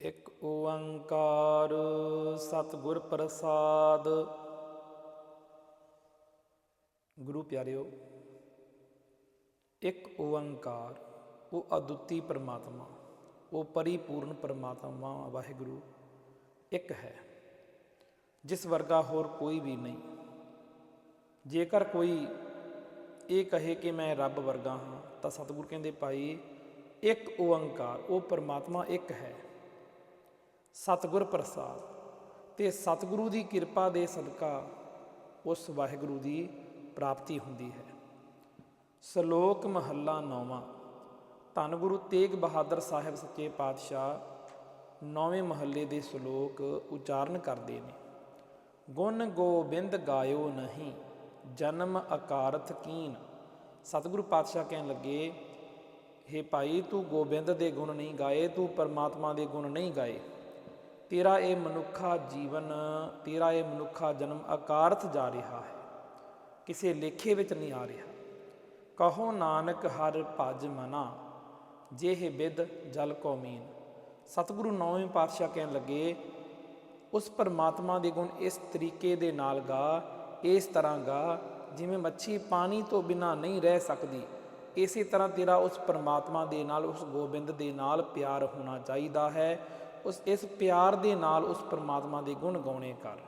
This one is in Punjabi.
ਇੱਕ ਓੰਕਾਰ ਸਤਿਗੁਰ ਪ੍ਰਸਾਦ। ਗੁਰੂ ਪਿਆਰਿਓ, ਇੱਕ ਓੰਕਾਰ, ਉਹ ਅਦੁੱਤੀ ਪਰਮਾਤਮਾ, ਉਹ ਪਰਿਪੂਰਨ ਪਰਮਾਤਮਾ ਵਾਹਿਗੁਰੂ, ਇੱਕ ਹੈ, ਜਿਸ ਵਰਗਾ ਹੋਰ ਕੋਈ ਵੀ ਨਹੀਂ। ਜੇਕਰ ਕੋਈ ਇਹ ਕਹੇ ਕਿ ਮੈਂ ਰੱਬ ਵਰਗਾ ਹਾਂ, ਤਾਂ ਸਤਿਗੁਰ ਕਹਿੰਦੇ, ਭਾਈ, ਇੱਕ ਓੰਕਾਰ, ਉਹ ਪਰਮਾਤਮਾ ਇੱਕ ਹੈ ਸਤਿਗੁਰ ਪ੍ਰਸਾਦ ਤੇ ਸਤਿਗੁਰੂ ਦੀ ਕਿਰਪਾ ਦੇ ਸਦਕਾ ਉਸ ਵਾਹਿਗੁਰੂ ਦੀ ਪ੍ਰਾਪਤੀ ਹੁੰਦੀ ਹੈ। ਸ਼ਲੋਕ ਮਹੱਲਾ ਨੌਵਾਂ। ਧੰਨ ਗੁਰੂ ਤੇਗ ਬਹਾਦਰ ਸਾਹਿਬ ਸੱਚੇ ਪਾਤਸ਼ਾਹ ਨੌਵੇਂ ਮਹੱਲੇ ਦੇ ਸ਼ਲੋਕ ਉਚਾਰਨ ਕਰਦੇ ਨੇ। ਗੁਣ ਗੋਬਿੰਦ ਗਾਇਓ ਨਹੀਂ, ਜਨਮ ਅਕਾਰਥ ਕੀਨ। ਸਤਿਗੁਰੂ ਪਾਤਸ਼ਾਹ ਕਹਿਣ ਲੱਗੇ हे ਭਾਈ ਤੂੰ ਗੋਬਿੰਦ ਦੇ ਗੁਣ ਨਹੀਂ ਗਾਏ, ਤੂੰ ਪਰਮਾਤਮਾ ਦੇ ਗੁਣ ਨਹੀਂ ਗਾਏ। ਤੇਰਾ ਇਹ ਮਨੁੱਖਾ ਜੀਵਨ, ਤੇਰਾ ਇਹ ਮਨੁੱਖਾ ਜਨਮ ਅਕਾਰਥ ਜਾ ਰਿਹਾ ਹੈ। ਕਿਸੇ ਲੇਖੇ ਵਿੱਚ ਨਹੀਂ ਆ ਰਿਹਾ। ਕਹੋ ਨਾਨਕ ਹਰ ਭਜ ਮਨਾ ਜਿਹੇ ਬਿਦ ਜਲ ਕੋ ਮੀਨ। ਸਤਿਗੁਰੂ ਨੌਵੇਂ ਪਾਤਸ਼ਾਹ ਕਹਿਣ ਲੱਗੇ, ਉਸ ਪਰਮਾਤਮਾ ਦੇ ਗੁਣ ਇਸ ਤਰੀਕੇ ਦੇ ਨਾਲ ਗਾ, ਇਸ ਤਰ੍ਹਾਂ ਗਾ, ਜਿਵੇਂ ਮੱਛੀ ਪਾਣੀ ਤੋਂ ਬਿਨਾ ਨਹੀਂ ਰਹਿ ਸਕਦੀ। ਇਸੇ ਤਰ੍ਹਾਂ ਤੇਰਾ ਉਸ ਪਰਮਾਤਮਾ ਦੇ ਨਾਲ, ਉਸ ਗੋਬਿੰਦ ਦੇ ਨਾਲ ਪਿਆਰ ਹੋਣਾ ਚਾਹੀਦਾ ਹੈ। ਉਸ ਇਸ ਪਿਆਰ ਦੇ ਨਾਲ ਉਸ ਪਰਮਾਤਮਾ ਦੇ ਗੁਣ ਗਾਉਣੇ ਕਰ।